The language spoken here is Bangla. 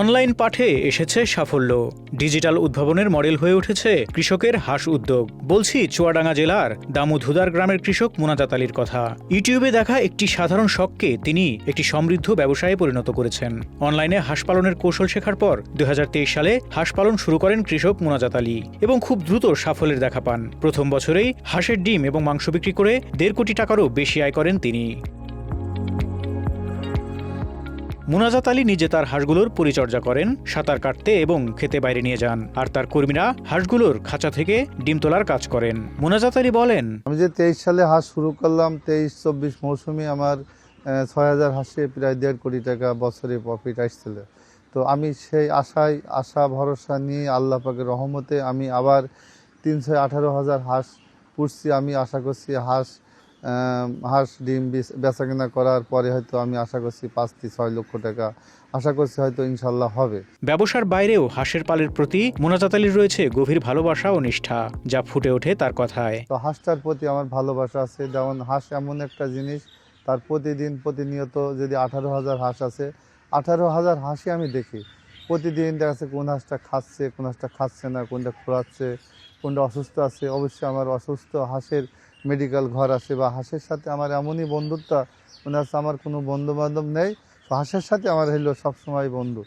অনলাইন পাঠে এসেছে সাফল্য। ডিজিটাল উদ্ভাবনের মডেল হয়ে উঠেছে কৃষকের হাঁস উদ্যোগ। বলছি, চুয়াডাঙ্গা জেলার দামুধুদার গ্রামের কৃষক মুনাজাত আলীর কথা। ইউটিউবে দেখা একটি সাধারণ শখকে তিনি একটি সমৃদ্ধ ব্যবসায়ে পরিণত করেছেন। অনলাইনে হাঁস পালনের কৌশল শেখার পর দু হাজার তেইশ সালে হাঁস পালন শুরু করেন কৃষক মুনাজাত আলী এবং খুব দ্রুত সাফল্যের দেখা পান। প্রথম বছরেই হাঁসের ডিম এবং মাংস বিক্রি করে দেড় কোটি টাকারও বেশি আয় করেন তিনি। মুনাজাত আলী নিজে তার হাঁসগুলোর পরিচর্যা করেন, সাঁতার কাটতে এবং খেতে বাইরে নিয়ে যান। আর তার কর্মীরা হাঁসগুলোর খাঁচা থেকে ডিম তোলার কাজ করেন। মুনাজাত আলী বলেন, আমি যে তেইশ সালে হাঁস শুরু করলাম, তেইশ চব্বিশ মৌসুমে আমার ছয় হাজার হাঁসে প্রায় দেড় কোটি টাকা বছরে প্রফিট আসছিল। তো আমি সেই আশায়, আশা, ভরসা নিয়ে আল্লাহ পাকের রহমতে আমি আবার তিনশো আঠারো হাজার হাঁস পুষছি। আমি আশা করছি হাঁস হাঁস ডিম বেচ- কেনা করার পরে হয়তো আমি আশা করছি পাঁচ থেকে ছয় লক্ষ টাকা আশা করছি হয়তো ইনশাল্লাহ হবে। ব্যবসার বাইরেও হাঁসের পালের প্রতি মুনাজাত আলীর রয়েছে গভীর ভালোবাসা ও নিষ্ঠা যা ফুটে ওঠে তার কথায়। তো হাঁসটার প্রতি আমার ভালোবাসা আছে। যেমন হাঁস এমন একটা জিনিস তার প্রতিদিন প্রতিনিয়ত যদি আঠারো হাজার হাঁস আছে আঠারো হাজার হাঁসই আমি দেখি। প্রতিদিন দেখা যাচ্ছে কোন হাঁসটা খাচ্ছে, কোন হাঁসটা খাচ্ছে না, কোনটা খোলাচ্ছে কোনটা অসুস্থ আছে। অবশ্যই আমার অসুস্থ হাঁসের মেডিকেল ঘর আছে বা হাঁসের সাথে আমার এমনই বন্ধুত্ব, মনে আমার কোনো বন্ধু বান্ধব নেই হাঁসের সাথে আমার হইল সবসময় বন্ধু।